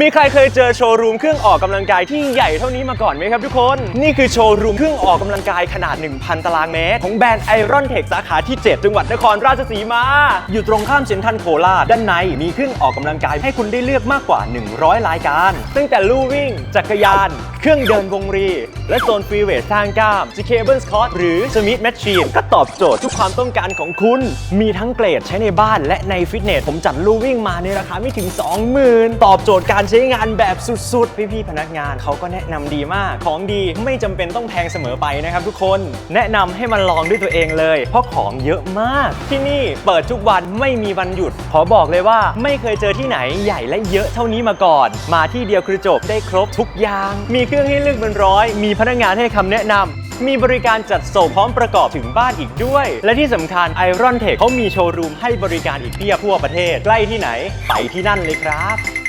มีใครเคยเจอโชว์รูมเครื่องออกกำลังกายที่ใหญ่เท่านี้มาก่อนไหมครับทุกคน นี่คือโชว์รูมเครื่องออกกำลังกายขนาด 1,000 ตารางเมตร ของแบรนด์ไอรอนเทคสาขาที่ 7 จังหวัดนครราชสีมา อยู่ตรงข้ามเซ็นทรัลโคราชด้านในมีเครื่องออกกำลังกายให้คุณได้เลือกมากกว่า 100 รายการ ตั้งแต่ลู่วิ่ง จักรยาน เครื่องเดินวงรี และโซนฟรีเวทสร้างกล้ามจีเคเบิลสคอตหรือสมิธแมชชีนก็ตอบโจทย์ทุกความต้องการของคุณ มีทั้งเกรดใช้ในบ้านและในฟิตเนส ผมจัดลู่วิ่งมาในราคาไม่ถึง 20,000 ตอบโจทย์การใช้งานแบบสุด ๆ พี่ๆพนักงานเขาก็แนะนำดีมาก ของดีไม่จำเป็นต้องแพงเสมอไปนะครับทุกคน แนะนำให้มันลองด้วยตัวเองเลย เพราะของเยอะมาก ที่นี่เปิดทุกวันไม่มีวันหยุด ขอบอกเลยว่าไม่เคยเจอที่ไหนใหญ่และเยอะเท่านี้มาก่อน มาที่เดียวคือจบได้ครบทุกอย่าง มีเรื่องให้เลือกเป็นร้อย มีพนักงานให้คำแนะนำมีบริการจัดส่งพร้อมประกอบถึงบ้านอีกด้วย และที่สำคัญ Iron Tech เขามีโชว์รูมให้บริการอีกเพียบทั่วประเทศ ใกล้ที่ไหน ไปที่นั่นเลยครับ